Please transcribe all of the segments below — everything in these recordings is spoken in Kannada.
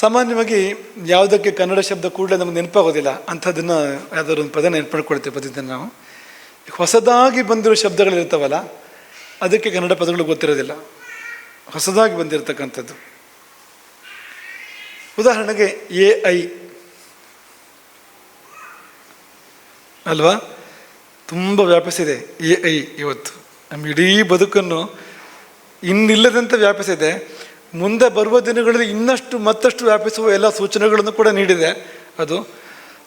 ಸಾಮಾನ್ಯವಾಗಿ ಯಾವುದಕ್ಕೆ ಕನ್ನಡ ಶಬ್ದ ಕೂಡಲೇ ನಮ್ಗೆ ನೆನಪಾಗೋದಿಲ್ಲ, ಅಂಥದ್ದನ್ನು ಯಾವ್ದಾದ್ರು ಒಂದು ಪದ ನೆನಪು ಮಾಡ್ಕೊಳ್ತೀವಿ ನಾವು. ಹೊಸದಾಗಿ ಬಂದಿರೋ ಶಬ್ದಗಳಿರ್ತಾವಲ್ಲ ಅದಕ್ಕೆ ಕನ್ನಡ ಪದಗಳು ಗೊತ್ತಿರೋದಿಲ್ಲ. ಹೊಸದಾಗಿ ಬಂದಿರತಕ್ಕಂಥದ್ದು. ಉದಾಹರಣೆಗೆ ಎ ಐ. ಅಲ್ವಾ? ತುಂಬ ವ್ಯಾಪಿಸಿದೆ ಎ ಐ ಇವತ್ತು. ನಮ್ಮ ಇಡೀ ಬದುಕನ್ನು ಇನ್ನಿಲ್ಲದಂತೆ ವ್ಯಾಪಿಸಿದೆ ಮುಂದೆ ಬರುವ ದಿನಗಳಲ್ಲಿ ಇನ್ನಷ್ಟು ಮತ್ತಷ್ಟು ವ್ಯಾಪಿಸುವ ಎಲ್ಲ ಸೂಚನೆಗಳನ್ನು ಕೂಡ ನೀಡಿದೆ. ಅದು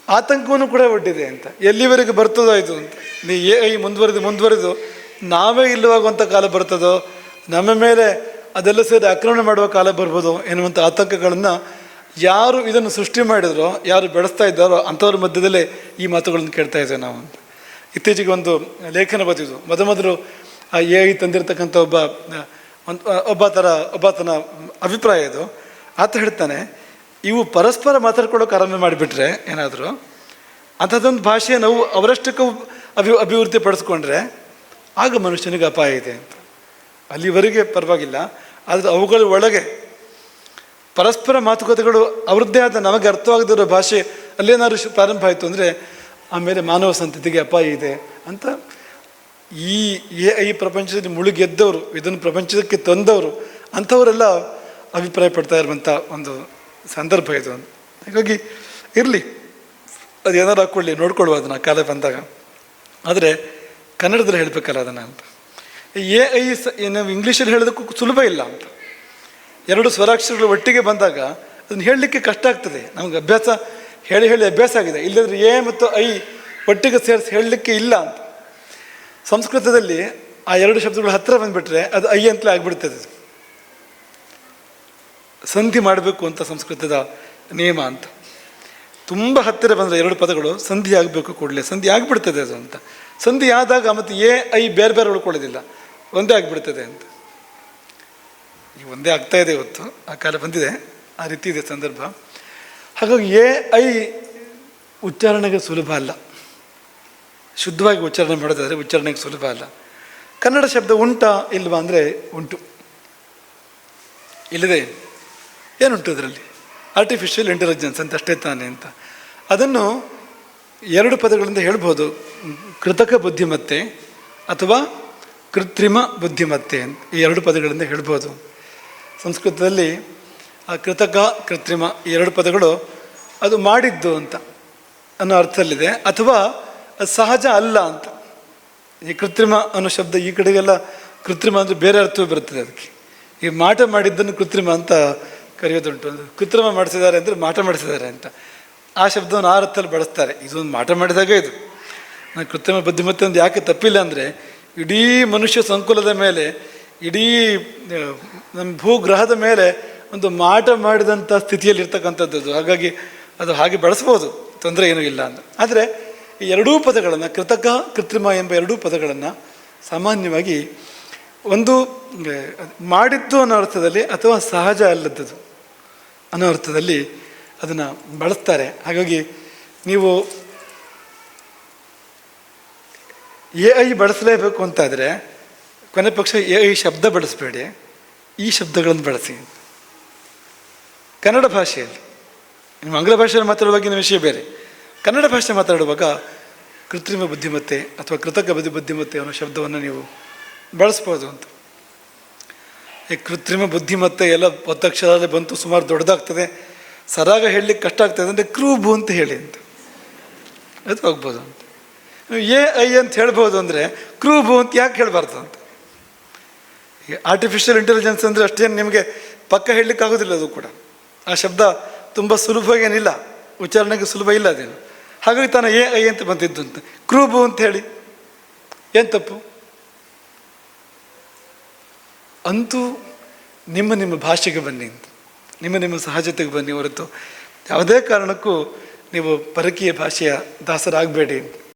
ಆತಂಕವನ್ನು ಕೂಡ ಒಡ್ಡಿದೆ ಅಂತ. ಎಲ್ಲಿವರೆಗೆ ಬರ್ತದೋ ಇದು ಅಂತ. ನೀ ಎ ಐ ಮುಂದುವರೆದು ಮುಂದುವರೆದು ನಾವೇ ಇಲ್ಲವಾಗುವಂಥ ಕಾಲ ಬರ್ತದೋ, ನಮ್ಮ ಮೇಲೆ ಅದೆಲ್ಲ ಸೇರಿ ಆಕ್ರಮಣ ಮಾಡುವ ಕಾಲ ಬರ್ಬೋದು ಎನ್ನುವಂಥ ಆತಂಕಗಳನ್ನು ಯಾರು ಇದನ್ನು ಸೃಷ್ಟಿ ಮಾಡಿದ್ರೋ, ಯಾರು ಬೆಳೆಸ್ತಾ ಇದ್ದಾರೋ ಅಂಥವ್ರ ಮಧ್ಯದಲ್ಲೇ ಈ ಮಾತುಗಳನ್ನು ಕೇಳ್ತಾ ಇದ್ದೇವೆ ನಾವು ಅಂತ. ಇತ್ತೀಚೆಗೆ ಒಂದು ಲೇಖನ ಬರೆದಿದ್ದು. ಮೊದಮೊದಲು ಆ ಎ ಐ ತಂದಿರತಕ್ಕಂಥ ಒಬ್ಬ ಒಂದು ಒಬ್ಬ ಥರ ಒಬ್ಬಾತನ ಅಭಿಪ್ರಾಯ ಇದು. ಆತ ಹೇಳ್ತಾನೆ, ಇವು ಪರಸ್ಪರ ಮಾತಾಡ್ಕೊಳ್ಳೋಕೆ ಆರಂಭ ಮಾಡಿಬಿಟ್ರೆ ಏನಾದರೂ, ಅಂಥದ್ದೊಂದು ಭಾಷೆ ನಾವು ಅವರಷ್ಟಕ್ಕೂ ಅಭಿ, ಅಭಿವೃದ್ಧಿ ಪಡಿಸ್ಕೊಂಡ್ರೆ ಆಗ ಮನುಷ್ಯನಿಗೆ ಅಪಾಯ ಇದೆ ಅಂತ. ಅಲ್ಲಿವರೆಗೆ ಪರವಾಗಿಲ್ಲ, ಆದರೆ ಅವುಗಳ ಒಳಗೆ ಪರಸ್ಪರ ಮಾತುಕತೆಗಳು ಅವ್ರದ್ದೇ ಆದ ನಮಗೆ ಅರ್ಥವಾಗದಿರೋ ಭಾಷೆ ಅಲ್ಲೇನಾದ್ರು ಪ್ರಾರಂಭ ಆಯಿತು ಅಂದರೆ ಆಮೇಲೆ ಮಾನವ ಸಂತತಿಗೆ ಅಪಾಯ ಇದೆ ಅಂತ ಈ ಎ ಐ ಪ್ರಪಂಚದಲ್ಲಿ ಮುಳುಗೆದ್ದವರು, ಇದನ್ನು ಪ್ರಪಂಚಕ್ಕೆ ತಂದವರು, ಅಂಥವರೆಲ್ಲ ಅಭಿಪ್ರಾಯ ಪಡ್ತಾ ಇರುವಂಥ ಒಂದು ಸಂದರ್ಭ ಇದು. ಹಾಗಾಗಿ ಇರಲಿ, ಅದು ಏನಾರು ಹಾಕ್ಕೊಳ್ಳಿ ನೋಡ್ಕೊಳ್ಳುವ ಅದನ್ನು, ಕಾಲ ಬಂದಾಗ. ಆದರೆ ಕನ್ನಡದಲ್ಲಿ ಹೇಳಬೇಕಲ್ಲ ಅದನ್ನು ಅಂತ. ಎ ಐ ಸ ನಾವು ಇಂಗ್ಲೀಷಲ್ಲಿ ಹೇಳೋದಕ್ಕೂ ಸುಲಭ ಇಲ್ಲ ಅಂತ. ಎರಡು ಸ್ವರಾಕ್ಷರಗಳು ಒಟ್ಟಿಗೆ ಬಂದಾಗ ಅದನ್ನು ಹೇಳಲಿಕ್ಕೆ ಕಷ್ಟ ಆಗ್ತದೆ. ನಮಗೆ ಅಭ್ಯಾಸ, ಹೇಳಿ ಹೇಳಿ ಅಭ್ಯಾಸ ಆಗಿದೆ. ಇಲ್ಲದ್ರೆ ಎ ಮತ್ತು ಐ ಒಟ್ಟಿಗೆ ಸೇರಿಸಿ ಹೇಳಲಿಕ್ಕೆ ಇಲ್ಲ ಅಂತ. ಸಂಸ್ಕೃತದಲ್ಲಿ ಆ ಎರಡು ಶಬ್ದಗಳು ಹತ್ತಿರ ಬಂದುಬಿಟ್ರೆ ಅದು ಐ ಅಂತಲೇ ಆಗಿಬಿಡ್ತದೆ. ಸಂಧಿ ಮಾಡಬೇಕು ಅಂತ ಸಂಸ್ಕೃತದ ನಿಯಮ ಅಂತ. ತುಂಬ ಹತ್ತಿರ ಬಂದರೆ ಎರಡು ಪದಗಳು ಸಂಧಿ ಆಗಬೇಕು ಕೂಡಲೇ. ಸಂಧಿ ಆಗಿಬಿಡ್ತದೆ ಅದು ಅಂತ. ಸಂಧಿ ಆದಾಗ ಮತ್ತು ಎ, ಐ ಬೇರೆ ಬೇರೆ ಉಳ್ಕೊಳ್ಳೋದಿಲ್ಲ. ಒಂದೇ ಆಗಿಬಿಡ್ತದೆ ಅಂತ. ಈಗ ಒಂದೇ ಆಗ್ತಾ ಇದೆ ಇವತ್ತು. ಆ ಕಾಲ ಬಂದಿದೆ. ಆ ರೀತಿ ಇದೆ ಸಂದರ್ಭ. ಹಾಗಾಗಿ ಎ, ಐ ಉಚ್ಚಾರಣೆಗೆ ಸುಲಭ ಅಲ್ಲ. ಶುದ್ಧವಾಗಿ ಉಚ್ಚಾರಣೆ ಮಾಡೋದಾದರೆ ಉಚ್ಚಾರಣೆಗೆ ಸುಲಭ ಅಲ್ಲ. ಕನ್ನಡ ಶಬ್ದ ಉಂಟಾ ಇಲ್ವಾ ಅಂದರೆ ಉಂಟು. ಇಲ್ಲದೆ ಏನುಂಟು ಅದರಲ್ಲಿ ಆರ್ಟಿಫಿಷಿಯಲ್ ಇಂಟೆಲಿಜೆನ್ಸ್ ಅಂತ ಅಷ್ಟೇ ತಾನೆ ಅಂತ. ಅದನ್ನು ಎರಡು ಪದಗಳಿಂದ ಹೇಳ್ಬೋದು. ಕೃತಕ ಬುದ್ಧಿಮತ್ತೆ ಅಥವಾ ಕೃತ್ರಿಮ ಬುದ್ಧಿಮತ್ತೆ ಅಂತ ಈ ಎರಡು ಪದಗಳಿಂದ ಹೇಳ್ಬೋದು. ಸಂಸ್ಕೃತದಲ್ಲಿ ಆ ಕೃತಕ, ಕೃತ್ರಿಮ ಈ ಎರಡು ಪದಗಳು ಅದು ಮಾಡಿದ್ದು ಅಂತ ಅನ್ನೋ ಅರ್ಥದಲ್ಲಿದೆ. ಅಥವಾ ಅದು ಸಹಜ ಅಲ್ಲ ಅಂತ. ಈ ಕೃತ್ರಿಮ ಅನ್ನೋ ಶಬ್ದ ಈ ಕಡೆಗೆಲ್ಲ ಕೃತ್ರಿಮ ಅಂದರೆ ಬೇರೆ ಅರ್ಥವೇ ಬರ್ತದೆ ಅದಕ್ಕೆ. ಈ ಮಾಟ ಮಾಡಿದ್ದನ್ನು ಕೃತ್ರಿಮ ಅಂತ ಕರೆಯೋದುಂಟು. ಕೃತ್ರಿಮ ಮಾಡಿಸಿದ್ದಾರೆ ಅಂದರೆ ಮಾಟ ಮಾಡಿಸಿದ್ದಾರೆ ಅಂತ. ಆ ಶಬ್ದವನ್ನು ಆ ಅರ್ಥದಲ್ಲಿ ಬಳಸ್ತಾರೆ. ಇದೊಂದು ಮಾಟ ಮಾಡಿದಾಗ ಇದು. ನಾನು ಕೃತ್ರಿಮ ಬುದ್ಧಿಮತ್ತೆ ಒಂದು ಯಾಕೆ ತಪ್ಪಿಲ್ಲ ಅಂದರೆ ಇಡೀ ಮನುಷ್ಯ ಸಂಕುಲದ ಮೇಲೆ, ಇಡೀ ನಮ್ಮ ಭೂಗ್ರಹದ ಮೇಲೆ ಒಂದು ಮಾಟ ಮಾಡಿದಂಥ ಸ್ಥಿತಿಯಲ್ಲಿ ಇರ್ತಕ್ಕಂಥದ್ದು ಹಾಗಾಗಿ ಅದು ಹಾಗೆ ಬಳಸ್ಬೋದು. ತೊಂದರೆ ಏನೂ ಇಲ್ಲ ಅಂತ. ಆದರೆ ಈ ಎರಡೂ ಪದಗಳನ್ನು ಕೃತಕ, ಕೃತ್ರಿಮ ಎಂಬ ಎರಡೂ ಪದಗಳನ್ನು ಸಾಮಾನ್ಯವಾಗಿ ಒಂದು ಮಾಡಿದ್ದು ಅನ್ನೋ ಅರ್ಥದಲ್ಲಿ ಅಥವಾ ಸಹಜ ಅಲ್ಲದ್ದು ಅನ್ನೋ ಅರ್ಥದಲ್ಲಿ ಅದನ್ನು ಬಳಸ್ತಾರೆ. ಹಾಗಾಗಿ ನೀವು ಎ ಐ ಬಳಸಲೇಬೇಕು ಅಂತಾದರೆ ಕೊನೆ ಪಕ್ಷ ಎ ಐ ಶಬ್ದ ಬಳಸಬೇಡಿ. ಈ ಶಬ್ದಗಳನ್ನು ಬಳಸಿ. ಕನ್ನಡ ಭಾಷೆಯಲ್ಲಿ. ನಿಮ್ಮ ಆಂಗ್ಲ ಭಾಷೆಯಲ್ಲಿ ಮಾತಾಡುವಾಗಿನ ವಿಷಯ ಬೇರೆ. ಕನ್ನಡ ಭಾಷೆ ಮಾತಾಡುವಾಗ ಕೃತ್ರಿಮ ಬುದ್ಧಿಮತ್ತೆ ಅಥವಾ ಕೃತಕ ಬುದ್ಧಿ ಬುದ್ಧಿಮತ್ತೆ ಅನ್ನೋ ಶಬ್ದವನ್ನು ನೀವು ಬಳಸ್ಬೋದು ಅಂತ. ಈ ಕೃತ್ರಿಮ ಬುದ್ಧಿಮತ್ತೆ ಎಲ್ಲ ಒತ್ತಕ್ಷರದಲ್ಲಿ ಬಂತು, ಸುಮಾರು ದೊಡ್ಡದಾಗ್ತದೆ. ಸರಾಗ ಹೇಳಲಿಕ್ಕೆ ಕಷ್ಟ ಆಗ್ತದೆ ಅಂದರೆ ಕ್ರೂಬು ಅಂತ ಹೇಳಿ ಅಂತ. ಅದು ಹೋಗ್ಬೋದು ಅಂತ. ಎ ಐ ಅಂತ ಹೇಳ್ಬೋದು ಅಂದರೆ ಕ್ರೂಬು ಅಂತ ಯಾಕೆ ಹೇಳಬಾರ್ದು ಅಂತ. ಆರ್ಟಿಫಿಷಿಯಲ್ ಇಂಟೆಲಿಜೆನ್ಸ್ ಅಂದರೆ ಅಷ್ಟೇನು ನಿಮಗೆ ಪಕ್ಕ ಹೇಳಲಿಕ್ಕೆ ಆಗೋದಿಲ್ಲ ಅದು ಕೂಡ. ಆ ಶಬ್ದ ತುಂಬ ಸುಲಭವಾಗೇನಿಲ್ಲ ಉಚ್ಚಾರಣೆಗೆ ಸುಲಭ ಇಲ್ಲ ಅದೇನು. ಹಾಗಾಗಿ ತಾನು ಏ ಐ ಅಂತ ಬಂದಿದ್ದು ಅಂತ. ಕ್ರೂಬು ಅಂತ ಹೇಳಿ. ಏನು ತಪ್ಪು? ಅಂತೂ ನಿಮ್ಮ ನಿಮ್ಮ ಭಾಷೆಗೆ ಬನ್ನಿ ಅಂತ. ನಿಮ್ಮ ನಿಮ್ಮ ಸಹಜತೆಗೆ ಬನ್ನಿ ಹೊರತು. ಯಾವುದೇ ಕಾರಣಕ್ಕೂ ನೀವು ಪರಕೀಯ ಭಾಷೆಯ ದಾಸರಾಗಬೇಡಿ